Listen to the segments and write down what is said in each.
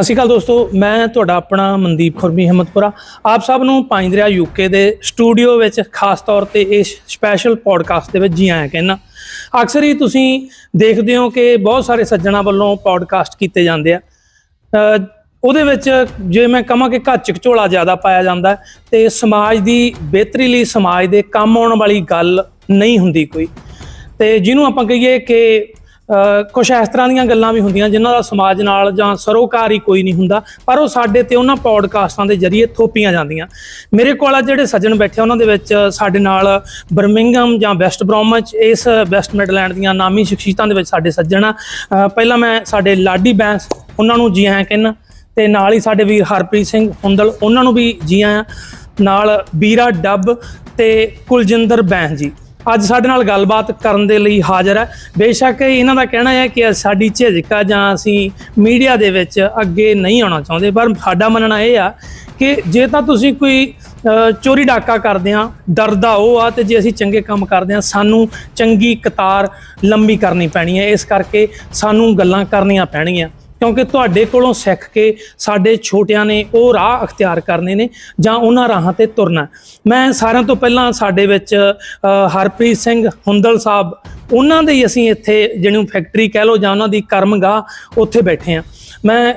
ਸਤਿ ਸ਼੍ਰੀ ਅਕਾਲ ਦੋਸਤੋ, ਮੈਂ ਤੁਹਾਡਾ ਆਪਣਾ ਮਨਦੀਪ ਖੁਰਮੀ ਹਿੰਮਤਪੁਰਾ ਆਪ ਸਭ ਨੂੰ ਪੰਜ ਦਰਿਆ ਯੂਕੇ ਦੇ ਸਟੂਡੀਓ ਵਿੱਚ, ਖਾਸ ਤੌਰ ਤੇ ਇਸ ਸਪੈਸ਼ਲ ਪੋਡਕਾਸਟ ਦੇ ਵਿੱਚ ਜੀ ਆਇਆਂ ਕਹਿੰਦਾ ਅਕਸਰ ਹੀ ਤੁਸੀਂ ਦੇਖਦੇ ਹੋ ਕਿ ਬਹੁਤ ਸਾਰੇ ਸੱਜਣਾ ਵੱਲੋਂ ਪੋਡਕਾਸਟ ਕੀਤੇ ਜਾਂਦੇ ਆ। ਉਹਦੇ ਵਿੱਚ ਜੇ ਮੈਂ ਕਹਾਂ ਕਿ ਘੱਚ ਝੋਲਾ ਜ਼ਿਆਦਾ ਪਾਇਆ ਜਾਂਦਾ ਹੈ, ਤੇ ਸਮਾਜ ਦੀ ਬਿਹਤਰੀ ਲਈ ਸਮਾਜ ਦੇ ਕੰਮ ਆਉਣ ਵਾਲੀ ਗੱਲ ਨਹੀਂ ਹੁੰਦੀ ਕੋਈ। ਤੇ ਜਿਹਨੂੰ ਆਪਾਂ ਕਹੀਏ ਕਿ ਅ, ਕੁਛ ਇਸ ਤਰ੍ਹਾਂ ਦੀਆਂ ਗੱਲਾਂ ਵੀ ਹੁੰਦੀਆਂ ਜਿਨ੍ਹਾਂ ਦਾ ਸਮਾਜ ਨਾਲ ਜਾਂ ਸਰੋਕਾਰ ਹੀ ਕੋਈ ਨਹੀਂ ਹੁੰਦਾ ਪਰ ਉਹ ਸਾਡੇ ਤੇ ਉਹਨਾਂ ਪੌਡਕਾਸਟਾਂ ਦੇ ਜ਼ਰੀਏ ਥੋਪੀਆਂ ਜਾਂਦੀਆਂ। ਮੇਰੇ ਕੋਲ ਆ ਜਿਹੜੇ ਸੱਜਣ ਬੈਠੇ ਉਹਨਾਂ ਦੇ ਵਿੱਚ ਸਾਡੇ ਨਾਲ ਬਰਮਿੰਗਮ ਜਾਂ ਵੈਸਟ ਬ੍ਰੋਮਚ ਇਸ ਵੈਸਟ ਮਿਡਲੈਂਡ ਦੀਆਂ ਨਾਮੀ ਸ਼ਖਸੀਅਤਾਂ ਦੇ ਵਿੱਚ ਸਾਡੇ ਸੱਜਣ ਆ। ਪਹਿਲਾਂ ਮੈਂ ਸਾਡੇ ਲਾਡੀ ਬੈਂਸ ਉਹਨਾਂ ਨੂੰ ਜੀ ਆਇਆਂ ਕਹਿੰਦਾ ਤੇ ਨਾਲ ਹੀ ਸਾਡੇ ਵੀਰ ਹਰਪ੍ਰੀਤ ਸਿੰਘ ਹੁੰਦਲ ਉਹਨਾਂ ਨੂੰ ਵੀ ਜੀ ਆਇਆਂ। ਨਾਲ ਬੀਰਾ ਡੱਬ ਤੇ ਕੁਲਜਿੰਦਰ ਬੈਂਸ ਜੀ। ਅੱਜ ਸਾਡੇ ਨਾਲ ਗੱਲਬਾਤ ਕਰਨ ਦੇ ਲਈ ਹਾਜ਼ਰ ਹੈ। ਬੇਸ਼ੱਕ ਇਹਨਾਂ ਦਾ ਕਹਿਣਾ ਹੈ ਕਿ ਸਾਡੀ ਝਿਜਕਾ ਜਾਂ ਅਸੀਂ ਮੀਡੀਆ ਦੇ ਵਿੱਚ ਅੱਗੇ ਨਹੀਂ ਆਉਣਾ ਚਾਹੁੰਦੇ, ਪਰ ਸਾਡਾ ਮੰਨਣਾ ਇਹ ਆ ਕਿ ਜੇ ਤਾਂ ਤੁਸੀਂ ਕੋਈ ਚੋਰੀ ਡਾਕਾ ਕਰਦੇ ਆ, ਡਰਦਾ ਉਹ ਆ ਤੇ ਜੇ ਅਸੀਂ ਚੰਗੇ ਕੰਮ ਕਰਦੇ ਆ, ਸਾਨੂੰ ਚੰਗੀ ਕਤਾਰ ਲੰਬੀ ਕਰਨੀ ਪੈਣੀ ਹੈ। ਇਸ ਕਰਕੇ ਸਾਨੂੰ ਗੱਲਾਂ ਕਰਨੀਆਂ ਪੈਣਗੀਆਂ। ਕਿਉਂਕਿ ਤੁਹਾਡੇ ਕੋਲੋਂ ਸਿੱਖ ਕੇ ਸਾਡੇ ਛੋਟਿਆਂ ਨੇ ਉਹ ਰਾਹ ਅਖਤਿਆਰ ਕਰਨੇ ਨੇ ਜਾਂ ਉਹਨਾਂ ਰਾਹਾਂ ਤੇ ਤੁਰਨਾ। ਮੈਂ ਸਾਰਿਆਂ ਤੋਂ ਪਹਿਲਾਂ ਸਾਡੇ ਵਿੱਚ ਹਰਪ੍ਰੀਤ ਸਿੰਘ ਹੁੰਦਲ ਸਾਹਿਬ, ਉਹਨਾਂ ਦੇ ਹੀ ਅਸੀਂ ਇੱਥੇ ਜਿਹਨੂੰ ਫੈਕਟਰੀ ਕਹਿ ਲਓ ਜਾਂ ਉਹਨਾਂ ਦੀ ਕਰਮਗਾਹ ਉੱਥੇ ਬੈਠੇ ਆ ਮੈਂ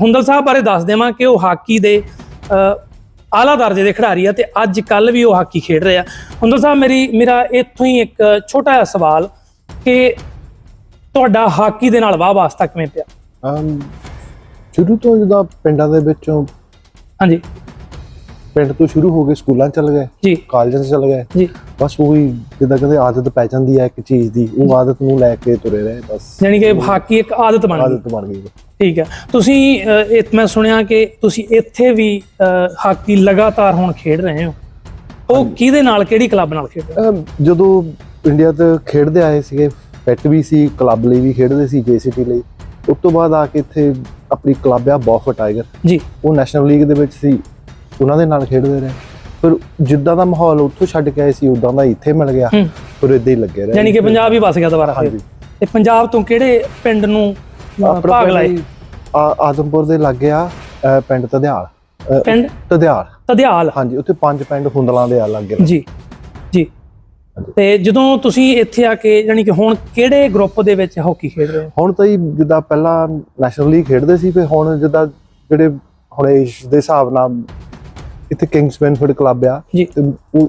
ਹੁੰਦਲ ਸਾਹਿਬ ਬਾਰੇ ਦੱਸ ਦੇਵਾਂ ਕਿ ਉਹ ਹਾਕੀ ਦੇ ਆਲਾ ਦਰਜੇ ਦੇ ਖਿਡਾਰੀ ਆ ਤੇ ਅੱਜ ਕੱਲ ਵੀ ਉਹ ਹਾਕੀ ਖੇਡ ਰਹੇ ਆ। ਹੁੰਦਲ ਸਾਹਿਬ, ਮੇਰੀ, ਮੇਰਾ ਇੱਥੋਂ ਹੀ ਇੱਕ ਛੋਟਾ ਜਿਹਾ ਸਵਾਲ ਕਿ ਤੁਹਾਡਾ ਹਾਕੀ ਦੇ ਨਾਲ ਵਾਹ ਵਾਸਤਾ ਕਿਵੇਂ ਪਿਆ? ਸ਼ੁਰੂ ਤੋਂ ਜਦੋਂ ਪਿੰਡਾਂ ਦੇ ਵਿੱਚੋਂ ਹਾਂਜੀ। ਪਿੰਡ ਤੋਂ ਸ਼ੁਰੂ ਹੋ ਕੇ ਸਕੂਲਾਂ ਚ ਚਲ ਗਏ ਜੀ। ਕਾਲਜਾਂ ਚ ਚਲ ਗਏ ਜੀ। ਬਸ ਉਹੀ ਜਿੱਦਾਂ ਕਹਿੰਦੇ ਆਦਤ ਪੈ ਜਾਂਦੀ ਹੈ ਇੱਕ ਚੀਜ਼ ਦੀ ਉਹ ਆਦਤ ਨੂੰ ਲੈ ਕੇ ਤੁਰੇ ਰਹੇ ਬਸ। ਯਾਨੀ ਕਿ ਹਾਕੀ ਇੱਕ ਆਦਤ ਬਣ ਗਈ। ਆਦਤ ਬਣ ਗਈ। ਠੀਕ ਹੈ। ਤੁਸੀਂ ਇਹ ਮੈਂ ਸੁਣਿਆ ਕਿ ਤੁਸੀਂ ਇੱਥੇ ਵੀ ਹਾਕੀ ਲਗਾਤਾਰ ਹੁਣ ਖੇਡ ਰਹੇ ਹੋ। ਉਹ ਕਿਹਦੇ ਨਾਲ ਕਿਹੜੀ ਕਲੱਬ ਨਾਲ ਖੇਡ ਅਮ ਜਦੋਂ ਇੰਡੀਆ ਤੇ ਖੇਡਦੇ ਆਏ ਸੀਗੇ ਫਿੱਟ ਵੀ ਸੀ ਕਲੱਬ ਲਈ ਵੀ ਖੇਡਦੇ ਸੀ ਜੀਸੀਟੀ ਲਈ। ਉਸ ਤੋਂ ਬਾਅਦ ਆ ਕੇ ਇੱਥੇ ਆਪਣੀ ਕਲੱਬ ਆ ਬੌਫ ਟਾਈਗਰ ਜੀ। ਉਹ ਨੈਸ਼ਨਲ ਲੀਗ ਦੇ ਵਿੱਚ ਸੀ। ਉਹਨਾਂ ਦੇ ਨਾਲ ਖੇਡਦੇ ਰਹੇ। ਫਿਰ ਜਿੱਦਾਂ ਦਾ ਮਾਹੌਲ ਉੱਥੋਂ ਛੱਡ ਕੇ ਆਏ ਸੀ ਉਦਾਂ ਦਾ ਇੱਥੇ ਮਿਲ ਗਿਆ। ਫਿਰ ਇਦਾਂ ਹੀ ਲੱਗੇ ਰਹੇ। ਯਾਨੀ ਕਿ ਪੰਜਾਬ ਹੀ ਵਸ ਗਿਆ ਦੁਬਾਰਾ ਫਿਰ। ਹਾਂਜੀ। ਤੇ ਪੰਜਾਬ ਤੋਂ ਕਿਹੜੇ ਪਿੰਡ ਨੂੰ ਭਾਗ ਲਾਏ? ਆਦਮਪੁਰ ਦੇ ਲਾਗੇ ਆ ਪਿੰਡ ਤਧਿਆਲ ਪਿੰਡ? ਤਧਿਆਲ ਤਧਿਆਲ ਹਾਂਜੀ ਉੱਥੇ ਪੰਜ ਪਿੰਡ ਹੁੰਦਲਾਂ ਦੇ ਆ ਲਾਗੇ। ਜੀ। ਤੇ ਜਦੋਂ ਤੁਸੀਂ ਇੱਥੇ ਆ ਕੇ ਯਾਨੀ ਕਿ ਹੁਣ ਕਿਹੜੇ ਗਰੁੱਪ ਦੇ ਵਿੱਚ ਹਾਕੀ ਖੇਡ ਰਹੇ ਹੋ? ਹੁਣ ਤਾਂ ਹੀ ਜਿੱਦਾਂ ਪਹਿਲਾਂ ਨੈਸ਼ਨਲ ਲੀਗ ਖੇਡਦੇ ਸੀ ਫਿਰ ਹੁਣ ਜਿੱਦਾਂ ਜਿਹੜੇ ਹੁਣ ਏਜ ਦੇ ਹਿਸਾਬ ਨਾਲ ਇੱਥੇ ਕਿੰਗਸ ਬੈਨਫਿਟ ਕਲੱਬ ਆ ਜੀ। ਤੇ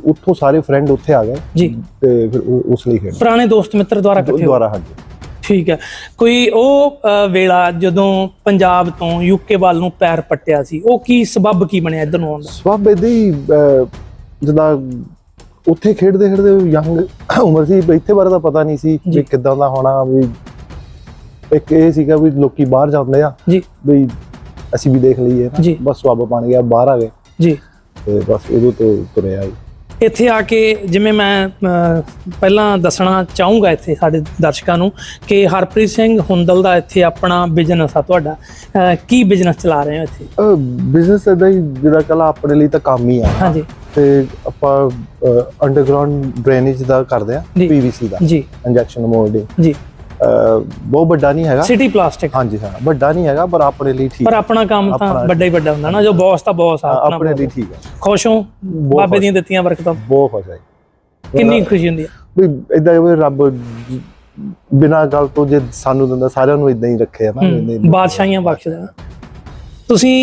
ਉੱਥੋਂ ਸਾਰੇ ਫਰੈਂਡ ਉੱਥੇ ਆ ਗਏ। ਜੀ। ਤੇ ਫਿਰ ਉਸ ਲਈ ਖੇਡ ਪੁਰਾਣੇ ਦੋਸਤ ਮਿੱਤਰ ਦੁਆਰਾ ਇਕੱਠੇ ਹੋ ਦੁਆਰਾ ਹਾਂਜੀ। ਠੀਕ ਹੈ। ਕੋਈ ਉਹ ਵੇਲਾ ਜਦੋਂ ਪੰਜਾਬ ਤੋਂ ਯੂਕੇ ਵੱਲ ਨੂੰ ਪੈਰ ਪੱਟਿਆ ਸੀ ਉਹ ਕੀ ਸਬਬ ਕੀ ਬਣਿਆ ਇਧਰ ਨੂੰ ਆਉਣ ਦਾ? ਸਵਾਬ ਇਹਦੇ ਹੀ ਜਿੱਦਾਂ ਉੱਥੇ ਖੇਡਦੇ ਖੇਡਦੇ ਯੰਗ ਉਮਰ ਸੀ ਇੱਥੇ ਬਾਰੇ ਤਾਂ ਪਤਾ ਨਹੀਂ ਸੀ। ਵੀ ਕਿੱਦਾਂ ਦਾ ਹੋਣਾ ਵੀ ਇੱਕ ਇਹ ਸੀਗਾ ਵੀ ਲੋਕੀ ਬਾਹਰ ਜਾਂਦੇ ਆ ਜੀ। ਵੀ ਅਸੀਂ ਵੀ ਦੇਖ ਲਈਏ। ਬਸ ਸਵਾਬ ਬਣ ਗਿਆ ਬਾਹਰ ਆ ਗਏ। ਜੀ। ਤੇ ਬਸ ਉਦੋਂ ਤੋਂ ਤੁਰਿਆ ਜੀ। ਇੱਥੇ ਆ ਕੇ ਜਿਵੇਂ ਮੈਂ ਪਹਿਲਾਂ ਦੱਸਣਾ ਚਾਹੂੰਗਾ ਇੱਥੇ ਸਾਡੇ ਦਰਸ਼ਕਾਂ ਨੂੰ ਕਿ ਹਰਪ੍ਰੀਤ ਸਿੰਘ ਹੁੰਦਲ ਦਾ ਇੱਥੇ ਆਪਣਾ ਬਿਜ਼ਨਸ ਆ ਤੁਹਾਡਾ। ਕੀ ਬਿਜ਼ਨਸ ਚਲਾ ਰਹੇ ਹੋ ਇੱਥੇ? ਬਿਜ਼ਨਸ ਇਦਾਂ ਹੀ ਜਿਹੜਾ ਕਲਾ ਆਪਣੇ ਲਈ ਤਾਂ ਕੰਮ ਹੀ ਆ। ਹਾਂਜੀ। ਤੇ ਆਪਾਂ ਅੰਡਰਗਰਾਉਂਡ ਡਰੇਨੇਜ ਦਾ ਕਰਦੇ ਆ। ਪੀਵੀਸੀ ਦਾ ਜੀ। ਇੰਜੈਕਸ਼ਨ ਮੋਲਡਿੰਗ ਜੀ। ਬਹੁਤ ਵੱਡਾ ਨਹੀਂ ਹੈਗਾ। ਸਿਟੀ ਪਲਾਸਟਿਕ ਹਾਂਜੀ ਹਾਂ ਵੱਡਾ ਨਹੀਂ ਹੈਗਾ ਪਰ ਆਪਣੇ ਲਈ ਠੀਕ। ਪਰ ਆਪਣਾ ਕੰਮ ਤਾਂ ਵੱਡਾ ਹੀ ਵੱਡਾ ਹੁੰਦਾ ਨਾ ਜੋ ਬੌਸ ਤਾਂ ਬੌਸ ਆ ਆਪਣਾ ਲਈ। ਠੀਕ ਹੈ। ਖੁਸ਼ ਹੋ? ਬਾਬੇ ਦੀਆਂ ਦਿੱਤੀਆਂ ਬਰਕਤਾਂ ਬਹੁਤ ਖੁਸ਼ ਹੈ। ਕਿੰਨੀ ਖੁਸ਼ੀ ਹੁੰਦੀ ਹੈ? ਵੀ ਇਦਾਂ ਵੀ ਰੱਬ ਬਿਨਾਂ ਗੱਲ ਤੋਂ ਜੇ ਸਾਨੂੰ ਦਿੰਦਾ ਸਾਰਿਆਂ ਨੂੰ ਇਦਾਂ ਹੀ ਰੱਖੇ ਆ ਨਾ ਬਾਦਸ਼ਾਹੀਆਂ ਬਖਸ਼ਦਾ ਤੁਸੀਂ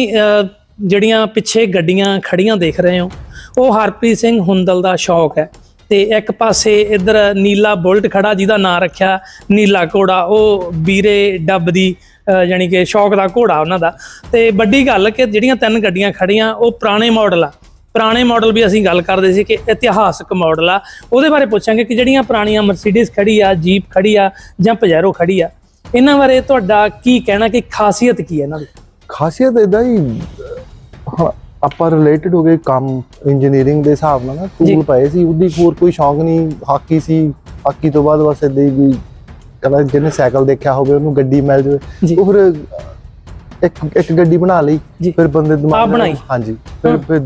ਜਿਹੜੀਆਂ ਪਿੱਛੇ ਗੱਡੀਆਂ ਖੜੀਆਂ ਦੇਖ ਰਹੇ ਹੋ ਉਹ ਹਰਪ੍ਰੀਤ ਸਿੰਘ ਹੁੰਦਲ ਦਾ ਸ਼ੌਕ ਹੈ। ਤੇ ਇੱਕ ਪਾਸੇ ਇੱਧਰ ਨੀਲਾ ਬੁਲਟ ਖੜਾ ਜਿਹਦਾ ਨਾਂ ਰੱਖਿਆ ਨੀਲਾ ਘੋੜਾ ਉਹ ਵੀਰੇ ਡੱਬ ਦੀ ਅਹ, ਯਾਨੀ ਕਿ ਸ਼ੌਕ ਦਾ ਘੋੜਾ ਉਹਨਾਂ ਦਾ। ਤੇ ਵੱਡੀ ਗੱਲ ਕਿ ਜਿਹੜੀਆਂ ਤਿੰਨ ਗੱਡੀਆਂ ਖੜੀਆਂ ਉਹ ਪੁਰਾਣੇ ਮਾਡਲ ਆ। ਪੁਰਾਣੇ ਮਾਡਲ ਵੀ ਅਸੀਂ ਗੱਲ ਕਰਦੇ ਸੀ ਕਿ ਇਤਿਹਾਸਕ ਮਾਡਲ ਆ। ਉਹਦੇ ਬਾਰੇ ਪੁੱਛਾਂਗੇ ਕਿ ਜਿਹੜੀਆਂ ਪੁਰਾਣੀਆਂ ਮਰਸੀਡੀਜ਼ ਖੜੀ ਆ ਜੀਪ ਖੜੀ ਆ ਜਾਂ ਪਜੈਰੋ ਖੜੀ ਆ ਇਹਨਾਂ ਬਾਰੇ ਤੁਹਾਡਾ ਕੀ ਕਹਿਣਾ ਕਿ ਖਾਸੀਅਤ ਕੀ ਹੈ ਇਹਨਾਂ ਦੀ? ਖਾਸੀਅਤ ਇਦਾਂ ਹੀ ਹਾਂ, ਆਪਾਂ ਰਿਲੇਟਡ ਹੋ ਗਏ ਕੰਮ ਇੰਜੀਨੀਅਰਿੰਗ ਦੇ ਹਿਸਾਬ ਨਾਲ ਨਾ। ਟੂਲ ਪਏ ਸੀ ਉਹਦੀ ਹੋਰ ਕੋਈ ਸ਼ੌਂਕ ਨਹੀਂ ਹਾਕੀ ਸੀ ਹਾਕੀ ਤੋਂ ਬਾਅਦ ਬਸ ਇਦਾਂ ਹੀ ਵੀ ਕਹਿੰਦਾ ਜਿਹਨੇ ਸਾਈਕਲ ਦੇਖਿਆ ਹੋਵੇ ਉਹਨੂੰ ਗੱਡੀ ਮਿਲ। ਜਾਵੇ ਉਹ ਫਿਰ ਇੱਕ ਇੱਕ ਗੱਡੀ ਬਣਾ ਲਈ। ਫਿਰ ਬੰਦੇ ਦਿਮਾਗ ਬਣਾਈ? ਹਾਂਜੀ ਫਿਰ। ਫਿਰ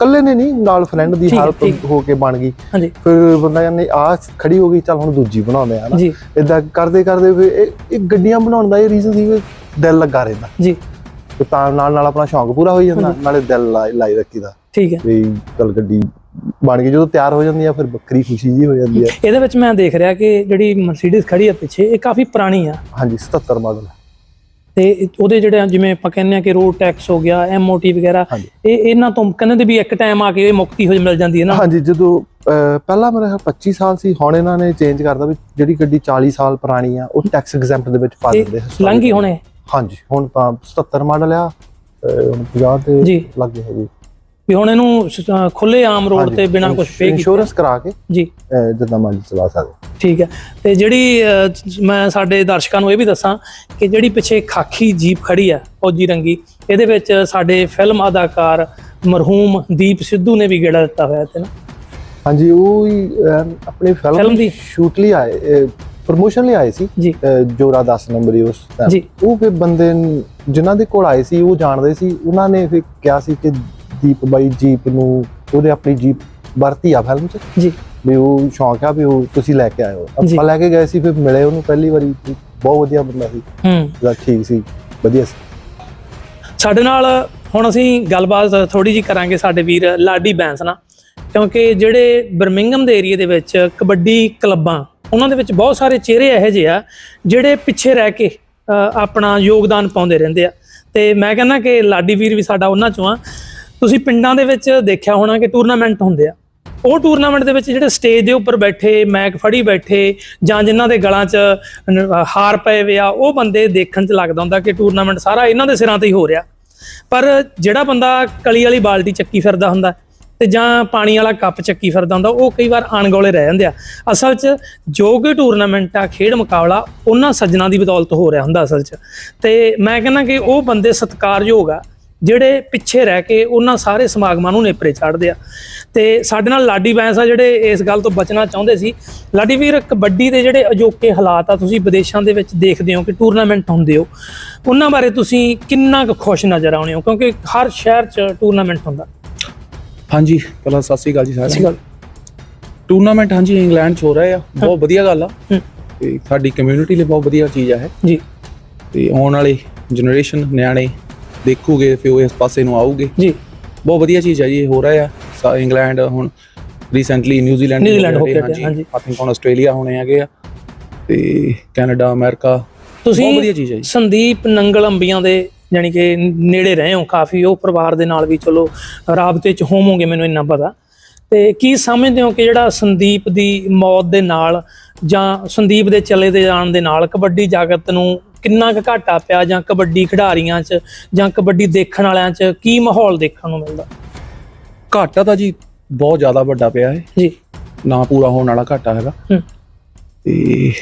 ਕੱਲੇ ਨੇ ਨਹੀਂ ਨਾਲ ਫਰੈਂਡ ਦੀ ਹੈਲਪ। ਹੋ ਕੇ ਬਣ ਗਈ ਫਿਰ ਬੰਦਾ ਕਹਿੰਦੇ ਆ ਖੜੀ ਹੋ ਗਈ ਚੱਲ ਹੁਣ ਦੂਜੀ ਬਣਾਉਂਦੇ ਆ ਨਾ ਇਦਾਂ ਕਰਦੇ ਕਰਦੇ ਫਿਰ ਇਹ ਗੱਡੀਆਂ ਬਣਾਉਣ ਦਾ ਇਹ ਰੀਜ਼ਨ ਸੀ ਦਿਲ ਲੱਗਾ ਰਹਿੰਦਾ ਜੀ ਤੇ ਤਾਂ ਨਾਲ ਨਾਲ ਆਪਣਾ ਸ਼ੌਂਕ ਪੂਰਾ ਹੋਈ ਜਾਂਦਾ। ਨਾਲੇ ਦਿਲ ਲਾਈ ਰੱਖੀਦਾ। ਠੀਕ ਹੈ। ਵੀ ਚੱਲ ਗੱਡੀ ਬਣ ਕੇ ਜਦੋਂ ਤਿਆਰ ਹੋ ਜਾਂਦੀ ਆ ਫਿਰ ਵੱਖਰੀ ਖੁਸ਼ੀ ਜੀ ਹੋ ਜਾਂਦੀ ਆ। ਇਹਦੇ ਵਿੱਚ ਮੈਂ ਦੇਖ ਰਿਹਾ ਕਿ ਜਿਹੜੀ ਮਰਸੀਡੀਜ਼ ਖੜੀ ਆ ਪਿੱਛੇ ਇਹ ਕਾਫੀ ਪੁਰਾਣੀ ਆ। ਹਾਂਜੀ 77 ਮਾਡਲ ਤੇ ਉਹਦੇ ਜਿਹੜੇ ਜਿਵੇਂ ਆਪਾਂ ਕਹਿੰਦੇ ਆ ਕਿ ਰੋਡ ਟੈਕਸ ਹੋ ਗਿਆ ਐਮਓਟੀ ਵਗੈਰਾ। ਇਹ ਇਹਨਾਂ ਤੋਂ ਕਹਿੰਦੇ ਵੀ ਇੱਕ ਟਾਈਮ ਆ ਕੇ ਇਹ ਮੁਕਤੀ ਹੋ ਮਿਲ ਜਾਂਦੀ ਹੈ ਨਾ। ਹਾਂਜੀ ਜਦੋਂ ਪਹਿਲਾਂ ਮੇਰੇ ਖਿਆਲ 25 ਸਾਲ ਸੀ ਹੁਣ ਇਹਨਾਂ ਨੇ ਚੇਂਜ ਕਰਦਾ ਵੀ ਜਿਹੜੀ ਗੱਡੀ 40 ਸਾਲ ਪੁਰਾਣੀ ਆ ਉਹ ਟੈਕਸ ਐਗਜ਼ੈਂਪਟ ਦੇ ਵਿੱਚ ਪਾ ਦਿੰਦੇ ਲੰਘੀ ਹੁਣੇ। ਹਾਂਜੀ ਹੁਣ ਤਾਂ 77 ਮਾਡਲ ਆ ਹੁਣ 50 ਤੇ ਜੀ। ਲੱਗੇ ਹੋ ਵੀ ਹੁਣ ਇਹਨੂੰ ਖੁੱਲੇ ਆਮ ਰੋਡ ਤੇ ਬਿਨਾਂ ਕੁਝ ਪੇ ਕੀਤੇ। ਇੰਸ਼ੋਰੈਂਸ ਕਰਾ ਕੇ ਜੀ। ਅਹ, ਜਿੱਦਾਂ ਮਰਜ਼ੀ ਚਲਾ ਸਕਦੇ। ਠੀਕ ਹੈ। ਤੇ ਜਿਹੜੀ ਅਹ, ਮੈਂ ਸਾਡੇ ਦਰਸ਼ਕਾਂ ਨੂੰ ਇਹ ਵੀ ਦੱਸਾਂ ਕਿ ਜਿਹੜੀ ਪਿੱਛੇ ਖਾਕੀ ਜੀਪ ਖੜੀ ਆ ਫੌਜੀ ਰੰਗੀ ਇਹਦੇ ਵਿੱਚ ਸਾਡੇ ਫਿਲਮ ਅਦਾਕਾਰ ਮਰਹੂਮ ਦੀਪ ਸਿੱਧੂ ਨੇ ਵੀ ਗੇੜਾ ਦਿੱਤਾ ਹੋਇਆ ਤੇ ਨਾ ਹਾਂਜੀ ਉਹ ਹੀ ਅਹ, ਆਪਣੀ ਫਿਲਮ ਦੀ? ਦੀ। ਸ਼ੂਟ ਲਈ ਆਏ ਪ੍ਰੋਮੋਸ਼ਨ ਲਈ ਆਏ ਸੀ? ਜੀ। ਜੋਰਾ 10 ਨੰਬਰੀ ਉਸ। ਜੀ। ਉਹ ਫਿਰ ਬੰਦੇ ਜਿਨ੍ਹਾਂ ਦੇ ਕੋਲ ਆਏ ਸੀ ਉਹ ਜਾਣਦੇ ਸੀ। ਉਹਨਾਂ ਨੇ ਫਿਰ ਕਿਹਾ ਸੀ ਕਿ ਦੀਪ ਬਾਈ ਜੀਪ ਨੂੰ ਉਹਦੇ ਆਪਣੀ ਜੀਪ ਵਰਤੀ ਆ ਫਿਲਮ 'ਚ। ਜੀ। ਵੀ ਉਹ ਸ਼ੌਂਕ ਆ ਵੀ ਉਹ ਤੁਸੀਂ ਲੈ ਕੇ ਆਇਓ। ਆਪਾਂ ਲੈ ਕੇ ਗਏ ਸੀ ਫਿਰ ਮਿਲੇ ਉਹਨੂੰ ਪਹਿਲੀ ਵਾਰੀ। ਬਹੁਤ ਵਧੀਆ ਬੰਦਾ ਸੀ। ਹੂੰ। ਠੀਕ ਸੀ। ਵਧੀਆ ਸੀ। ਸਾਡੇ ਨਾਲ ਹੁਣ ਅਸੀਂ ਗੱਲਬਾਤ ਥੋੜੀ ਜੀ ਕਰਾਂਗੇ ਸਾਡੇ ਵੀਰ ਲਾਡੀ ਬੈਂਸ ਨਾਲ। ਕਿਉਂਕਿ ਜਿਹੜੇ ਬਰਮਿੰਗਮ ਦੇ ਏਰੀਆ ਦੇ ਵਿੱਚ ਕਬੱਡੀ ਕਲੱਬਾਂ ਉਹਨਾਂ ਦੇ ਵਿੱਚ ਬਹੁਤ ਸਾਰੇ ਚਿਹਰੇ ਇਹੋ ਜਿਹੇ ਆ ਜਿਹੜੇ ਪਿੱਛੇ ਰਹਿ ਕੇ ਆਪਣਾ ਯੋਗਦਾਨ ਪਾਉਂਦੇ ਰਹਿੰਦੇ ਆ। ਤੇ ਮੈਂ ਕਹਿੰਦਾ ਕਿ ਲਾਡੀ ਵੀਰ ਵੀ ਸਾਡਾ ਉਹਨਾਂ ਚੋਂ ਆ। ਤੁਸੀਂ ਪਿੰਡਾਂ ਦੇ ਵਿੱਚ ਦੇਖਿਆ ਹੋਣਾ ਕਿ ਟੂਰਨਾਮੈਂਟ ਹੁੰਦੇ ਆ। ਉਹ ਟੂਰਨਾਮੈਂਟ ਦੇ ਵਿੱਚ ਜਿਹੜੇ ਸਟੇਜ ਦੇ ਉੱਪਰ ਬੈਠੇ ਮੈਕ ਫੜੀ ਬੈਠੇ ਜਾਂ ਜਿਨ੍ਹਾਂ ਦੇ ਗਲਾਂ 'ਚ ਹਾਰ ਪਏ ਵੇ ਆ, ਉਹ ਬੰਦੇ ਦੇਖਣ 'ਚ ਲੱਗਦਾ ਹੁੰਦਾ ਕਿ ਟੂਰਨਾਮੈਂਟ ਸਾਰਾ ਇਹਨਾਂ ਦੇ ਸਿਰਾਂ ਤੇ ਹੀ ਹੋ ਰਿਹਾ। ਪਰ ਜਿਹੜਾ ਬੰਦਾ ਕਲੀ ਵਾਲੀ ਬਾਲਟੀ ਚੱਕੀ ਫਿਰਦਾ ਹੁੰਦਾ ਤੇ ਜਾਂ ਪਾਣੀ ਵਾਲਾ ਕੱਪ ਚੱਕੀ ਫਿਰਦਾ ਹੁੰਦਾ, ਉਹ ਕਈ ਵਾਰ ਅਣਗੌਲੇ ਰਹਿ ਜਾਂਦੇ ਆ। ਅਸਲ 'ਚ ਜੋ ਕੋਈ ਟੂਰਨਾਮੈਂਟ ਆ, ਖੇਡ ਮੁਕਾਬਲਾ, ਉਹਨਾਂ ਸੱਜਣਾ ਦੀ ਬਦੌਲਤ ਹੋ ਰਿਹਾ ਹੁੰਦਾ ਅਸਲ 'ਚ। ਤੇ ਮੈਂ ਕਹਿੰਦਾ ਕਿ ਉਹ ਬੰਦੇ ਸਤਿਕਾਰਯੋਗ ਆ, ਜਿਹੜੇ ਪਿੱਛੇ ਰਹਿ ਕੇ ਉਹਨਾਂ ਸਾਰੇ ਸਮਾਗਮਾਂ ਨੂੰ ਨੇਪਰੇ ਚਾੜਦੇ ਆ। ਤੇ ਸਾਡੇ ਨਾਲ ਲਾਡੀ ਬੈਂਸ ਆ, ਜਿਹੜੇ ਇਸ ਗੱਲ ਤੋਂ ਬਚਣਾ ਚਾਹੁੰਦੇ ਸੀ। ਲਾਡੀ ਵੀਰ, ਕਬੱਡੀ ਦੇ ਜਿਹੜੇ ਅਜੋਕੇ ਹਾਲਾਤ ਆ, ਤੁਸੀਂ ਵਿਦੇਸ਼ਾਂ ਦੇ ਵਿੱਚ ਦੇਖਦੇ ਹੋ ਕਿ ਟੂਰਨਾਮੈਂਟ ਹੁੰਦੇ ਹੋ, ਉਹਨਾਂ ਬਾਰੇ ਤੁਸੀਂ ਕਿੰਨਾ ਕੁ ਖੁਸ਼ ਨਜ਼ਰ ਆਉਣੇ ਹੋ? ਕਿਉਂਕਿ ਹਰ ਸ਼ਹਿਰ 'ਚ ਟੂਰਨਾਮੈਂਟ ਹੁੰਦਾ। ਹਾਂਜੀ। ਪਹਿਲਾਂ ਸਤਿ ਸ੍ਰੀ ਅਕਾਲ ਜੀ ਸਾਰਿਆਂ ਨੂੰ। ਟੂਰਨਾਮੈਂਟ ਹਾਂਜੀ ਇੰਗਲੈਂਡ 'ਚ ਹੋ ਰਿਹਾ ਆ। ਬਹੁਤ ਵਧੀਆ ਗੱਲ ਆ। ਹੂੰ। ਤੇ ਸਾਡੀ ਕਮਿਊਨਿਟੀ ਲਈ ਬਹੁਤ ਵਧੀਆ ਚੀਜ਼ ਆ ਇਹ। ਜੀ। ਤੇ ਆਉਣ ਵਾਲੀ ਜਨਰੇਸ਼ਨ ਨਿਆਣੇ ਦੇਖੂਗੇ ਫਿਰ ਉਹ ਇਸ ਪਾਸੇ ਨੂੰ ਆਊਗੇ। ਜੀ। ਬਹੁਤ ਵਧੀਆ ਚੀਜ਼ ਆ ਜੀ ਇਹ ਹੋ ਰਿਹਾ ਆ। ਇੰਗਲੈਂਡ ਹੁਣ ਰੀਸੈਂਟਲੀ ਨਿਊਜ਼ੀਲੈਂਡ ਨਿਊਜ਼ੀਲੈਂਡ ਹੋ ਹਾਂਜੀ। ਆਈ ਥਿੰਕ ਹੁਣ ਆਸਟ੍ਰੇਲੀਆ ਹੋਣੇ ਹੈਗੇ ਆ। ਤੇ ਕੈਨੇਡਾ ਅਮਰੀਕਾ ਬਹੁਤ ਤੁਸੀਂ ਵਧੀਆ ਚੀਜ਼ ਆ ਜੀ। ਸੰਦੀਪ ਨੰਗਲ ਅੰਬੀਆਂ ਦੇ ਯਾਨੀ ਕਿ ਨੇੜੇ ਰਹੇ ਹੋ ਕਾਫੀ ਉਹ ਪਰਿਵਾਰ ਦੇ ਨਾਲ ਵੀ ਚਲੋ ਰਾਬਤੇ 'ਚ ਹੋਵੋਗੇ ਮੈਨੂੰ ਇੰਨਾ ਪਤਾ। ਤੇ ਕੀ ਸਮਝਦੇ ਹੋ ਕਿ ਜਿਹੜਾ ਸੰਦੀਪ ਦੀ ਮੌਤ ਦੇ ਨਾਲ ਜਾਂ ਸੰਦੀਪ ਦੇ ਚਲੇ ਦੇ ਜਾਣ ਦੇ ਨਾਲ ਕਬੱਡੀ ਜਗਤ ਨੂੰ ਕਿੰਨਾ ਕੁ ਘਾਟਾ ਪਿਆ ਜਾਂ ਕਬੱਡੀ ਖਿਡਾਰੀਆਂ 'ਚ ਜਾਂ ਕਬੱਡੀ ਦੇਖਣ ਵਾਲਿਆਂ 'ਚ ਕੀ ਮਾਹੌਲ ਦੇਖਣ ਨੂੰ ਮਿਲਦਾ? ਘਾਟਾ ਤਾਂ ਜੀ ਬਹੁਤ ਜ਼ਿਆਦਾ ਵੱਡਾ ਪਿਆ ਹੈ। ਜੀ। ਨਾ ਪੂਰਾ ਹੋਣ ਵਾਲਾ ਘਾਟਾ ਹੈਗਾ। ਤੇ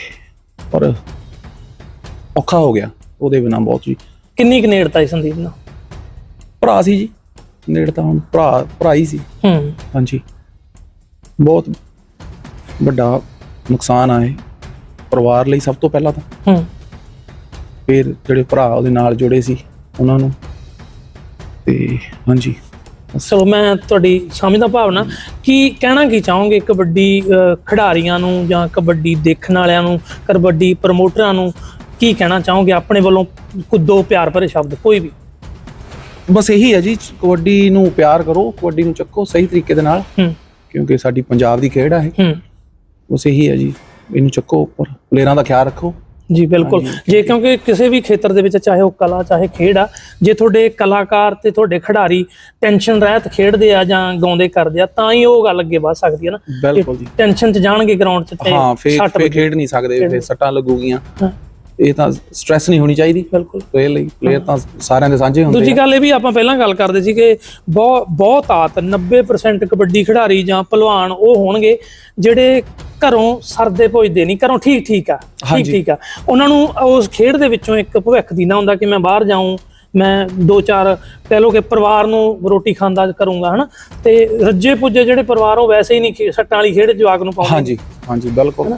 ਪਰ ਔਖਾ ਹੋ ਗਿਆ ਉਹਦੇ ਬਿਨਾ ਬਹੁਤ ਜੀ। ਕਿੰਨੀ ਕੁ ਨੇੜਤਾ ਹੈ ਸੰਦੀਪ ਨਾਲ ਭਰਾ ਸੀ ਜੀ। ਨੇੜ ਤਾਂ ਹੁਣ ਭਰਾ ਭਰਾ ਹੀ ਸੀ। ਹੂੰ। ਹਾਂਜੀ। ਬਹੁਤ ਵੱਡਾ ਨੁਕਸਾਨ ਆ ਇਹ। ਪਰਿਵਾਰ ਲਈ ਸਭ ਤੋਂ ਪਹਿਲਾਂ ਤਾਂ। ਹੂੰ। ਫਿਰ ਜਿਹੜੇ ਭਰਾ ਉਹਦੇ ਨਾਲ ਜੁੜੇ ਸੀ ਉਹਨਾਂ ਨੂੰ। ਤੇ ਹਾਂਜੀ। ਸੋ ਮੈਂ ਤੁਹਾਡੀ ਸਮਝਦਾ ਭਾਵਨਾ। ਕੀ ਕਹਿਣਾ ਕੀ ਚਾਹੋਗੇ ਕਬੱਡੀ ਅਹ, ਖਿਡਾਰੀਆਂ ਨੂੰ ਜਾਂ ਕਬੱਡੀ ਦੇਖਣ ਵਾਲਿਆਂ ਨੂੰ ਕਬੱਡੀ ਪ੍ਰਮੋਟਰਾਂ ਨੂੰ? ਕੀ ਕਹਿਣਾ ਚਾਹੋਗੇ? ਆਪਣੇ ਵੱਲੋਂ ਕੋਈ ਦੋ ਪਿਆਰ ਭਰੇ ਸ਼ਬਦ ਕੋਈ ਵੀ। ਬਸ ਇਹੀ ਹੈ ਜੀ ਕਬੱਡੀ ਨੂੰ ਪਿਆਰ ਕਰੋ ਕਬੱਡੀ ਨੂੰ ਚੱਕੋ ਸਹੀ ਤਰੀਕੇ ਦੇ ਨਾਲ ਹੂੰ। ਕਿਉਂਕਿ ਸਾਡੀ ਪੰਜਾਬ ਦੀ ਖੇਡ ਆ ਇਹ। ਹੂੰ। ਬਸ ਇਹੀ ਹੈ ਜੀ ਇਹਨੂੰ ਚੱਕੋ ਉੱਪਰ ਪਲੇਅਰਾਂ ਦਾ ਖਿਆਲ ਰੱਖੋ। ਜੀ ਬਿਲਕੁਲ। ਜੇ ਕਿਉਂਕਿ ਕਿਸੇ ਵੀ ਖੇਤਰ ਦੇ ਵਿੱਚ ਚਾਹੇ ਉਹ ਕਲਾ ਚਾਹੇ ਖੇਡ ਆ ਜੇ ਤੁਹਾਡੇ ਕਲਾਕਾਰ ਤੇ ਤੁਹਾਡੇ ਖਿਡਾਰੀ ਟੈਨਸ਼ਨ ਰਹਿਤ ਖੇਡਦੇ ਆ ਜਾਂ ਗਾਉਂਦੇ ਕਰਦੇ ਆ ਤਾਂ ਹੀ ਉਹ ਗੱਲ ਅੱਗੇ ਵਧ ਸਕਦੀ ਹੈ ਨਾ। ਬਿਲਕੁਲ ਜੀ। ਟੈਨਸ਼ਨ 'ਚ ਜਾਣਗੇ ਗਰਾਊਂਡ 'ਚ ਤੇ ਹਾਂ ਫੇਰ। ਖੇਡ ਨਹੀਂ ਸਕਦੇ ਫੇਰ ਸੱਟਾਂ ਲੱਗੂਗੀਆਂ। ਹਾਂ, ਇਹ ਤਾਂ ਸਟ੍ਰੈਸ ਨਹੀਂ ਹੋਣੀ ਚਾਹੀਦੀ ਬਿਲਕੁਲ ਪਲੇਅਰ ਲਈ। ਪਲੇਅਰ ਤਾਂ ਸਾਰਿਆਂ ਦੇ ਸਾਂਝੇ ਹੁੰਦੇ ਦੂਜੀ ਗੱਲ ਇਹ ਵੀ ਆਪਾਂ ਪਹਿਲਾਂ ਗੱਲ ਕਰਦੇ ਸੀ ਕਿ ਬਹੁਤ ਬਹੁਤ ਆਤ 90% ਕਬੱਡੀ ਖਿਡਾਰੀ ਜਾਂ ਪਹਿਲਵਾਨ ਉਹ ਹੋਣਗੇ ਜਿਹੜੇ ਘਰੋਂ ਸਰਦੇ ਭੁਜਦੇ ਨਹੀਂ ਘਰੋਂ ਠੀਕ ਠੀਕ ਆ ਠੀਕ। ਠੀਕ ਆ। ਉਹਨਾਂ ਨੂੰ ਉਸ ਖੇਡ ਦੇ ਵਿੱਚੋਂ ਇੱਕ ਭਵਿੱਖ ਦੀ ਨਾ ਹੁੰਦਾ ਕਿ ਮੈਂ ਬਾਹਰ ਜਾਊਂ ਮੈਂ ਦੋ ਚਾਰ ਕਹਿ ਲਓ ਕਿ ਪਰਿਵਾਰ ਨੂੰ ਰੋਟੀ ਖਾਂਦਾ ਕਰੂੰਗਾ ਹਨਾ? ਤੇ ਰੱਜੇ ਪੁੱਜੇ ਜਿਹੜੇ ਪਰਿਵਾਰ ਉਹ ਵੈਸੇ ਹੀ ਨਹੀਂ ਸੱਟਾਂ ਵਾਲੀ ਖੇਡ ਜਵਾਕ ਨੂੰ ਪਾਉਂਦੇ। ਹਾਂਜੀ ਹਾਂਜੀ ਬਿਲਕੁਲ।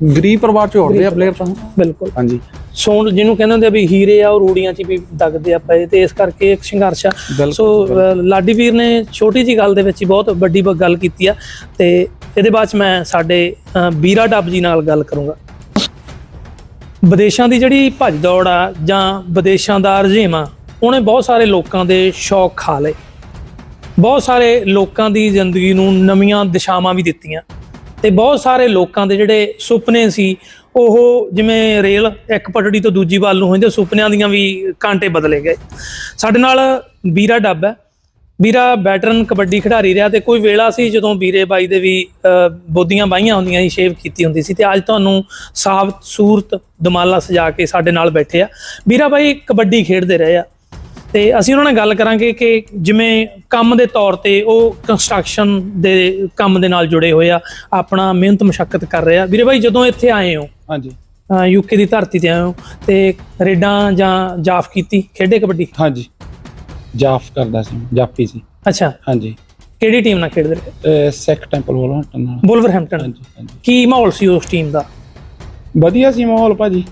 ਗਰੀਬ ਪਰਿਵਾਰ ਚੋਂ ਉੱਠਦੇ ਆ ਪਲੇਅਰ ਤਾਂ। ਬਿਲਕੁਲ। ਹਾਂਜੀ। ਸੋਨ ਜਿਹਨੂੰ ਕਹਿੰਦੇ ਹੁੰਦੇ ਆ ਵੀ ਹੀਰੇ ਆ ਉਹ ਰੂੜੀਆਂ 'ਚ ਵੀ ਦਗਦੇ ਆ ਪਏ ਤੇ ਇਸ ਕਰਕੇ ਇੱਕ ਸੰਘਰਸ਼ ਆ। ਸੋ ਲਾਡੀ ਵੀਰ ਨੇ ਛੋਟੀ ਜੀ ਗੱਲ ਦੇ ਵਿੱਚ ਹੀ ਬਹੁਤ ਵੱਡੀ ਗੱਲ ਕੀਤੀ ਆ ਤੇ ਇਹਦੇ ਬਾਅਦ ਚ ਮੈਂ ਸਾਡੇ ਵੀਰਾ ਡੱਬ ਜੀ ਨਾਲ ਗੱਲ ਕਰੂੰਗਾ। ਵਿਦੇਸ਼ਾਂ ਦੀ ਜਿਹੜੀ ਭੱਜ ਦੌੜ ਆ ਜਾਂ ਵਿਦੇਸ਼ਾਂ ਦਾ ਰੁਝੇਵਾਂ ਉਹਨੇ ਬਹੁਤ ਸਾਰੇ ਲੋਕਾਂ ਦੇ ਸ਼ੌਕ ਖਾ ਲਏ। ਬਹੁਤ ਸਾਰੇ ਲੋਕਾਂ ਦੀ ਜ਼ਿੰਦਗੀ ਨੂੰ ਨਵੀਆਂ ਦਿਸ਼ਾਵਾਂ ਵੀ ਦਿੱਤੀਆਂ। ਤੇ ਬਹੁਤ ਸਾਰੇ ਲੋਕਾਂ ਦੇ ਜਿਹੜੇ ਸੁਪਨੇ ਸੀ ਉਹ ਜਿਵੇਂ ਰੇਲ ਇੱਕ ਪਟੜੀ ਤੋਂ ਦੂਜੀ ਵੱਲ ਨੂੰ ਹੁੰਦੇ ਸੁਪਨਿਆਂ ਦੀਆਂ ਵੀ ਕਾਂਟੇ ਬਦਲੇ ਗਏ। ਸਾਡੇ ਨਾਲ ਵੀਰਾ ਡੱਬ ਹੈ। ਵੀਰਾ ਬੈਟਰਨ ਕਬੱਡੀ ਖਿਡਾਰੀ ਰਿਹਾ ਤੇ ਕੋਈ ਵੇਲਾ ਸੀ ਜਦੋਂ ਵੀਰੇ ਬਾਈ ਦੇ ਵੀ ਅਹ, ਬੋਦੀਆਂ ਬਾਈਆਂ ਹੁੰਦੀਆਂ ਸੀ ਸ਼ੇਵ ਕੀਤੀ ਹੁੰਦੀ ਸੀ ਤੇ ਅੱਜ ਤੁਹਾਨੂੰ ਸਾਫ਼ ਸੂਰਤ ਦਮਾਲਾ ਸਜਾ ਕੇ ਸਾਡੇ ਨਾਲ ਬੈਠੇ ਆ। ਵੀਰਾ ਬਾਈ ਕਬੱਡੀ ਖੇਡਦੇ ਰਹੇ ਆ। ਤੇ ਅਸੀਂ ਉਹਨਾਂ ਨਾਲ ਗੱਲ ਕਰਾਂਗੇ ਕਿ ਜਿਵੇਂ ਕੰਮ ਦੇ ਤੌਰ ਤੇ ਉਹ ਕੰਸਟਰਕਸ਼ਨ ਦੇ ਕੰਮ ਦੇ ਨਾਲ ਜੁੜੇ ਹੋਏ ਆ ਆਪਣਾ ਮਿਹਨਤ ਮੁਸ਼ਕਲ ਕਰ ਰਹੇ ਆ। ਵੀਰੇ ਬਾਈ ਜਦੋਂ ਇੱਥੇ ਆਏ ਹੋ ਹਾਂਜੀ। ਯੂਕੇ ਦੀ ਧਰਤੀ ਤੇ ਆਏ ਹੋ ਤੇ ਰੇਡਾਂ ਜਾਂ ਜਾਫ ਕੀਤੀ ਖੇਡੇ ਕਬੱਡੀ? ਹਾਂਜੀ। ਜਾਫ ਕਰਦਾ ਸੀ ਜਾਫੀ ਸੀ। ਅੱਛਾ। ਹਾਂਜੀ। ਕਿਹੜੀ ਟੀਮ ਨਾਲ ਖੇਡਦੇ ਰਹੇ? ਸੈਕ ਟੈਂਪਲ ਵਾਲਾ ਨਾਲ। ਬੁਲਵਰਹੈਂਪਟਨ ਹਾਂਜੀ ਹਾਂਜੀ। ਕੀ ਮਾਹੌਲ ਸੀ ਉਸ ਟੀਮ ਦਾ? ਵਧੀਆ ਸੀ ਮਾਹੌਲ ਭਾਜੀ।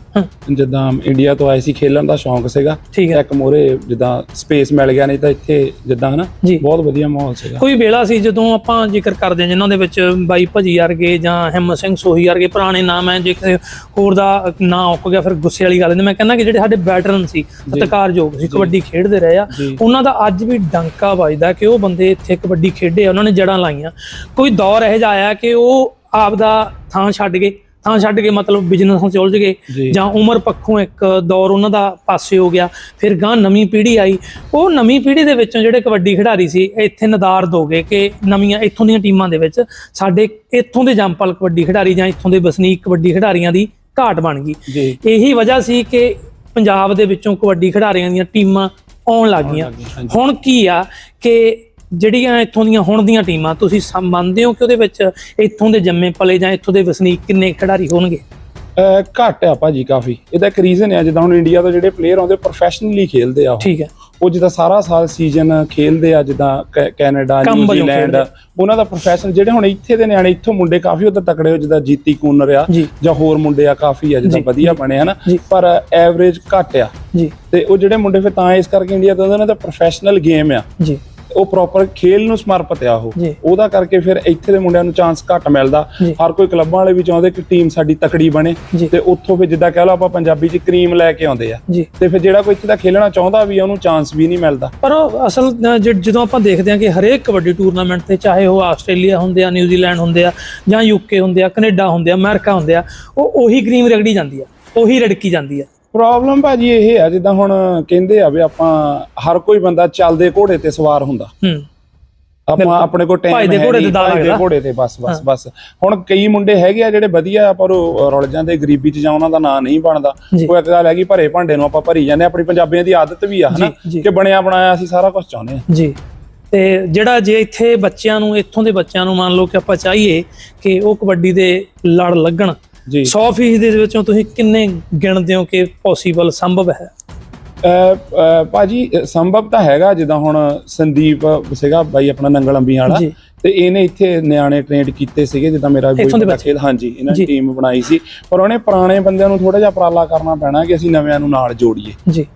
ਜਿੱਦਾਂ ਇੰਡੀਆ ਤੋਂ ਆਏ ਸੀ ਖੇਲਣ ਦਾ ਸ਼ੌਂਕ ਸੀਗਾ। ਠੀਕ ਹੈ। ਇੱਕ ਮੋਰੇ ਜਿੱਦਾਂ ਸਪੇਸ ਮਿਲ ਗਿਆ ਨਹੀਂ ਤਾਂ ਇੱਥੇ ਜਿੱਦਾਂ ਹਨਾ ਬਹੁਤ ਵਧੀਆ ਮਾਹੌਲ ਸੀਗਾ। ਕੋਈ ਵੇਲਾ ਸੀ ਜਦੋਂ ਆਪਾਂ ਜ਼ਿਕਰ ਕਰਦੇ ਹਾਂ ਜਿਨ੍ਹਾਂ ਦੇ ਵਿੱਚ ਬਾਈ ਭਜੀ ਵਰਗੇ ਜਾਂ ਹਿੰਮਤ ਸਿੰਘ ਸੋਹੀ ਵਰਗੇ ਪੁਰਾਣੇ ਨਾਮ ਹੈ ਜੇ ਕਿਸੇ ਹੋਰ ਦਾ ਨਾਂ ਉੱਕ ਗਿਆ ਫਿਰ ਗੁੱਸੇ ਵਾਲੀ ਗੱਲ ਨਹੀਂ ਮੈਂ ਕਹਿੰਦਾ ਕਿ ਜਿਹੜੇ ਸਾਡੇ ਵੈਟਰਨ ਸੀ ਸਤਿਕਾਰਯੋਗ ਸੀ ਕਬੱਡੀ ਖੇਡਦੇ ਰਹੇ ਆ ਉਹਨਾਂ ਦਾ ਅੱਜ ਵੀ ਡੰਕਾ ਵੱਜਦਾ ਕਿ ਉਹ ਬੰਦੇ ਇੱਥੇ ਕਬੱਡੀ ਖੇਡੇ ਉਹਨਾਂ ਨੇ ਜੜਾਂ ਲਾਈਆਂ। ਕੋਈ ਦੌਰ ਇਹੋ ਜਿਹਾ ਆਇਆ ਕਿ ਉਹ ਆਪ ਦਾ ਥਾਂ ਛੱਡ ਗਏ? ਥਾਂ ਛੱਡ ਕੇ ਮਤਲਬ ਬਿਜ਼ਨਸ ਵਿੱਚ ਉਲਝ ਗਏ। ਜੀ। ਉਮਰ ਪੱਖੋਂ ਇੱਕ ਦੌਰ ਉਹਨਾਂ ਦਾ ਪਾਸੇ ਹੋ ਗਿਆ। ਫਿਰ ਗਾਂ ਨਵੀਂ ਪੀੜ੍ਹੀ ਆਈ। ਉਹ ਨਵੀਂ ਪੀੜ੍ਹੀ ਦੇ ਵਿੱਚੋਂ ਜਿਹੜੇ ਕਬੱਡੀ ਖਿਡਾਰੀ ਸੀ ਇੱਥੇ ਨਦਾਰ ਦੋਗੇ ਕਿ ਨਵੀਆਂ ਇੱਥੋਂ ਦੀਆਂ ਟੀਮਾਂ ਦੇ ਵਿੱਚ ਸਾਡੇ ਇੱਥੋਂ ਦੇ ਜੰਪਲ ਕਬੱਡੀ ਖਿਡਾਰੀ ਜਾਂ ਇੱਥੋਂ ਦੇ ਵਸਨੀਕ ਕਬੱਡੀ ਖਿਡਾਰੀਆਂ ਦੀ ਘਾਟ ਬਣ ਗਈ। ਇਹੀ ਵਜ੍ਹਾ ਸੀ ਕਿ ਪੰਜਾਬ ਦੇ ਵਿੱਚੋਂ ਕਬੱਡੀ ਖਿਡਾਰੀਆਂ ਦੀਆਂ ਟੀਮਾਂ ਆਉਣ ਲੱਗ ਗਈਆਂ ਹਾਂਜੀ। ਹੁਣ ਕੀ ਆ ਕਿ ਜਿਹੜੀਆਂ ਇੱਥੋਂ ਦੀਆਂ ਹੁਣ ਦੀਆਂ ਟੀਮਾਂ ਤੁਸੀਂ ਸਮ- ਮੰਨਦੇ ਹੋ ਕਿ ਉਹਦੇ ਵਿੱਚ ਇੱਥੋਂ ਦੇ ਜੰਮੇ ਪਲੇ ਜਾਂ ਇੱਥੋਂ ਦੇ ਵਸਨੀਕ ਕਿੰਨੇ ਖਿਡਾਰੀ ਹੋਣਗੇ? ਅਹ ਘੱਟ ਆ ਭਾਜੀ ਕਾਫੀ। ਇਹਦਾ ਇੱਕ ਰੀਜ਼ਨ ਹੈ ਜਿੱਦਾਂ ਹੁਣ ਇੰਡੀਆ ਤੋਂ ਜਿਹੜੇ ਪਲੇਅਰ ਆਉਂਦੇ ਪ੍ਰੋਫੈਸ਼ਨਲੀ ਖੇਲਦੇ ਆ ਉਹ। ਠੀਕ ਹੈ। ਉਹ ਜਿੱਦਾਂ ਸਾਰਾ ਸਾਲ ਸੀਜ਼ਨ ਖੇਲਦੇ ਆ ਜਿੱਦਾਂ ਕੈ- ਕੈਨੇਡਾ ਕੰਮ ਵਜੋਂ ਨਿਊਜ਼ੀਲੈਂਡ ਖੇਡਦੇ। ਉਹਨਾਂ ਦਾ ਪ੍ਰੋਫੈਸ਼ਨ ਜਿਹੜੇ ਹੁਣ ਇੱਥੇ ਦੇ ਨਿਆਣੇ ਇੱਥੋਂ ਮੁੰਡੇ ਕਾਫੀ ਉਧਰ ਤਕੜੇ ਹੋ ਜਿੱਦਾਂ ਜੀਤੀ ਕੂਨਰ ਆ ਜੀ। ਜਾਂ ਹੋਰ ਮੁੰਡੇ ਆ ਕਾਫੀ ਆ ਜਿੱਦਾਂ ਜੀ, ਵਧੀਆ ਬਣੇ ਹਨਾ। ਜੀ। ਪਰ ਐਵਰੇਜ ਘੱਟ ਆ। ਜੀ। ਤੇ ਉਹ ਜਿਹੜੇ ਮੁੰਡੇ ਫਿਰ ਤਾਂ ਇਸ ਕਰਕੇ ਇੰਡੀਆ ਤੋਂ ਆਉਂਦੇ ਨੇ ਤਾਂ ਪ੍ਰੋਫੈਸ਼ਨਲ ਗੇਮ ਆ। ਜੀ। ਉਹ ਪ੍ਰੋਪਰ ਖੇਲ ਨੂੰ ਸਮਰਪਿਤ ਆ ਉਹ ਜੀ। ਉਹਦਾ ਕਰਕੇ ਫਿਰ ਇੱਥੇ ਦੇ ਮੁੰਡਿਆਂ ਨੂੰ ਚਾਂਸ ਘੱਟ ਮਿਲਦਾ। ਜੀ। ਹਰ ਕੋਈ ਕਲੱਬਾਂ ਵਾਲੇ ਵੀ ਚਾਹੁੰਦੇ ਕਿ ਟੀਮ ਸਾਡੀ ਤਕੜੀ ਬਣੇ ਜੀ। ਤੇ ਉੱਥੋਂ ਫਿਰ ਜਿੱਦਾਂ ਕਹਿ ਲਓ ਆਪਾਂ ਪੰਜਾਬੀ ਚ ਕਰੀਮ ਲੈ ਕੇ ਆਉਂਦੇ ਆ। ਜੀ। ਤੇ ਫਿਰ ਜਿਹੜਾ ਕੋਈ ਇੱਥੇ ਦਾ ਖੇਲਣਾ ਚਾਹੁੰਦਾ ਵੀ ਆ, ਉਹਨੂੰ ਚਾਂਸ ਵੀ ਨਹੀਂ ਮਿਲਦਾ। ਪਰ ਉਹ ਅਸਲ ਅ, ਜ- ਜਦੋਂ ਆਪਾਂ ਦੇਖਦੇ ਹਾਂ ਕਿ ਹਰੇਕ ਕਬੱਡੀ ਟੂਰਨਾਮੈਂਟ ਤੇ ਚਾਹੇ ਉਹ ਆਸਟ੍ਰੇਲੀਆ ਹੁੰਦੇ ਆ ਨਿਊਜ਼ੀਲੈਂਡ ਹੁੰਦੇ ਆ ਜਾਂ ਯੂਕੇ ਹੁੰਦੇ ਆ ਕੈਨੇਡਾ ਹੁੰਦੇ ਆ ਅਮਰੀਕਾ ਹੁੰਦੇ ਆ ਉਹ ਉਹੀ ਕਰੀਮ ਰਗੜੀ ਜਾਂਦੀ ਆ ਉਹੀ ਰੜਕੀ ਜਾਂਦੀ ਆ। ਪ੍ਰੋਬਲਮ ਭਾਜੀ ਇਹ ਆ ਜਿੱਦਾਂ ਹੁਣ ਕਹਿੰਦੇ ਆ ਵੀ ਆਪਾਂ ਹਰ ਕੋਈ ਬੰਦਾ ਚੱਲਦੇ ਘੋੜੇ ਤੇ ਸਵਾਰ ਹੁੰਦਾ। ਹੂੰ। ਆਪਾਂ ਆਪਣੇ ਕੋਲ ਟਾਈਮ ਭਾਈ ਦੇ ਘੋੜੇ ਤੇ ਦਾਅ ਲੱਗਦਾ। ਘੋੜੇ ਤੇ ਬਸ ਬਸ ਬਸ। ਹੁਣ ਕਈ ਮੁੰਡੇ ਹੈਗੇ ਆ ਜਿਹੜੇ ਵਧੀਆ ਪਰ ਉਹ ਰੁਲ ਜਾਂਦੇ ਗਰੀਬੀ 'ਚ ਜਾਂ ਉਹਨਾਂ ਦਾ ਨਾਂ ਨਹੀਂ ਬਣਦਾ। ਕੋਈ ਇੱਕ ਗੱਲ ਹੈਗੀ ਭਰੇ ਭਾਂਡੇ ਨੂੰ ਆਪਾਂ ਭਰੀ ਜਾਂਦੇ ਆਪਣੀ ਪੰਜਾਬੀਆਂ ਦੀ ਆਦਤ ਵੀ ਆ ਹਨਾ। ਕਿ ਬਣਿਆ ਬਣਾਇਆ ਅਸੀਂ ਸਾਰਾ ਕੁਝ ਚਾਹੁੰਦੇ ਆ। ਜੀ। ਤੇ ਜਿਹੜਾ ਜੇ ਇੱਥੇ ਬੱਚਿਆਂ ਨੂੰ ਇੱਥੋਂ ਦੇ ਬੱਚਿਆਂ ਨੂੰ ਮੰਨ ਲਓ ਕਿ ਆਪਾਂ ਚਾਹੀਏ ਕਿ ਉਹ ਕਬੱਡੀ ਦੇ ਲੜ ਲੱਗਣ ਜੀ। 100% ਦੇ ਵਿੱਚੋਂ ਤੁਸੀਂ ਕਿੰਨੇ ਗਿਣਦੇ ਹੋ ਕਿ ਪੋਸੀਬਲ ਸੰਭਵ ਹੈ? ਭਾਜੀ ਸੰਭਵ ਤਾਂ ਹੈਗਾ ਜਿੱਦਾਂ ਹੁਣ ਸੰਦੀਪ ਸੀਗਾ ਬਾਈ ਆਪਣਾ ਨੰਗਲ ਅੰਬੀ ਵਾਲਾ ਤੇ ਇਹਨੇ ਇੱਥੇ ਨਿਆਣੇ ਟ੍ਰੇਨਡ ਕੀਤੇ ਸੀਗੇ ਜਿੱਦਾਂ ਮੇਰਾ ਦੇ? ਖੇਲ ਹਾਂਜੀ ਇਹਨਾਂ। ਨੇ ਟੀਮ ਬਣਾਈ ਸੀ। ਪਰ ਉਹਨੇ ਪੁਰਾਣੇ ਬੰਦਿਆਂ ਨੂੰ ਥੋੜਾ ਜਿਹਾ ਉਪਰਾਲਾ ਕਰਨਾ ਪੈਣਾ ਕਿ ਅਸੀਂ ਨਵਿਆਂ ਨੂੰ ਨਾਲ ਜੋੜੀਏ। ਜੀ।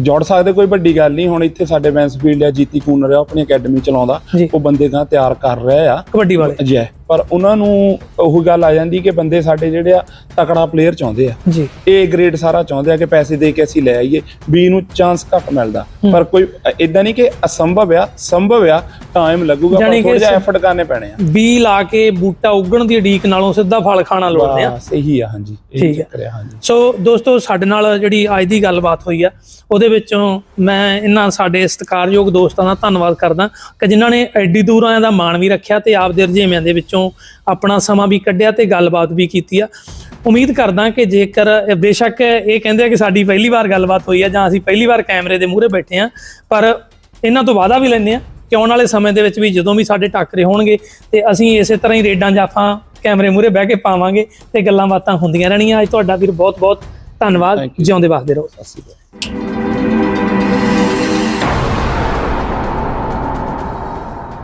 ਜੋੜ ਸਕਦੇ ਕੋਈ ਵੱਡੀ ਗੱਲ ਨਹੀਂ ਹੁਣ ਇੱਥੇ ਸਾਡੇ ਬੈਂਸਫੀਲਡ ਆ ਜੀਤੀ ਕੂਨਰ ਆ ਆਪਣੀ ਅਕੈਡਮੀ ਚਲਾਉਂਦਾ। ਉਹ ਬੰਦੇ ਗਾਂ ਤਿਆਰ ਕਰ ਰਹੇ ਆ। ਕਬੱਡੀ ਵਾਲੇ। ਜੈ। ਪਰ ਉਹਨਾਂ ਨੂੰ ਉਹ ਗੱਲ ਆ ਜਾਂਦੀ ਕਿ ਬੰਦੇ ਸਾਡੇ ਜਿਹੜੇ ਆ ਤਕੜਾ ਪਲੇਅਰ ਚਾਹੁੰਦੇ ਆ। ਜੀ। ਏ ਗ੍ਰੇਡ ਸਾਰਾ ਚਾਹੁੰਦੇ ਆ ਕਿ ਪੈਸੇ ਦੇ ਕੇ ਅਸੀਂ ਲੈ ਆਈਏ। ਬੀ ਨੂੰ ਚਾਂਸ ਘੱਟ ਮਿਲਦਾ। ਪਰ ਕੋਈ ਇਦਾਂ ਨਹੀਂ ਕਿ ਅਸੰਭਵ ਆ ਸੰਭਵ ਆ ਟਾਈਮ ਲੱਗੂਗਾ ਪਰ ਥੋੜਾ ਜਿਹਾ ਐਫਰਟ ਕਰਨੇ ਪੈਣੇ ਆ। ਬੀ ਲਾ ਕੇ ਬੂਟਾ ਉੱਗਣ ਦੀ ਉਡੀਕ ਨਾਲੋਂ ਸਿੱਧਾ ਫਲ ਖਾਣਾ ਲੋੜਦੇ ਆ ਇਹੀ ਆ ਹਾਂਜੀ। ਇਹੀ। ਚੱਕਰ ਆ ਹਾਂਜੀ। ਸੋ ਦੋਸਤੋ ਸਾਡੇ ਨਾਲ ਜਿਹੜੀ ਅੱਜ ਦੀ ਗੱਲਬਾਤ ਹੋਈ ਆ ਉਹਦੇ ਵਿੱਚੋਂ ਮੈਂ ਇਹਨਾਂ ਸਾਡੇ ਸਤਿਕਾਰਯੋਗ ਦੋਸਤਾਂ ਦਾ ਧੰਨਵਾਦ ਕਰਦਾ ਕਿ ਜਿਨ੍ਹਾਂ ਨੇ ਐਡੀ ਦੂਰ ਆਇਆਂ ਦਾ ਮਾਣ ਵੀ ਰੱਖਿਆ ਤੇ ਆਪਦੇ ਰੁਝੇਵਿਆਂ ਦੇ ਵਿੱਚੋਂ ਆਪਣਾ ਸਮਾਂ ਵੀ ਕੱਢਿਆ ਤੇ ਗੱਲਬਾਤ ਵੀ ਕੀਤੀ ਆ। ਉਮੀਦ ਕਰਦਾ ਕਿ ਜੇਕਰ ਬੇਸ਼ੱਕ ਇਹ ਕਹਿੰਦੇ ਆ ਕਿ ਸਾਡੀ ਪਹਿਲੀ ਵਾਰ ਗੱਲਬਾਤ ਹੋਈ ਆ ਜਾਂ ਅਸੀਂ ਪਹਿਲੀ ਵਾਰ ਕੈਮਰੇ ਦੇ ਮੂਹਰੇ ਬੈਠੇ ਆ ਪਰ ਇਹਨਾਂ ਤੋਂ ਵਾਅਦਾ ਵੀ ਲੈਂਦੇ ਆ ਕਿ ਆਉਣ ਵਾਲੇ ਸਮੇਂ ਦੇ ਵਿੱਚ ਵੀ ਜਦੋਂ ਵੀ ਸਾਡੇ ਟੱਕਰੇ ਹੋਣਗੇ ਤੇ ਅਸੀਂ ਇਸੇ ਤਰ੍ਹਾਂ ਹੀ ਰੇਡਾਂ ਜਾਫਾਂ ਕੈਮਰੇ ਮੂਹਰੇ ਬਹਿ ਕੇ ਪਾਵਾਂਗੇ ਤੇ ਗੱਲਾਂ ਬਾਤਾਂ ਹੁੰਦੀਆਂ ਰਹਿਣੀਆਂ। ਅੱਜ ਤੁਹਾਡਾ ਵੀਰ ਬਹੁਤ ਬਹੁਤ ਧੰਨਵਾਦ. ਜਿਉਂਦੇ ਵਸਦੇ ਰਹੋ। ਸਤਿ ਸ਼੍ਰੀ ਅਕਾਲ।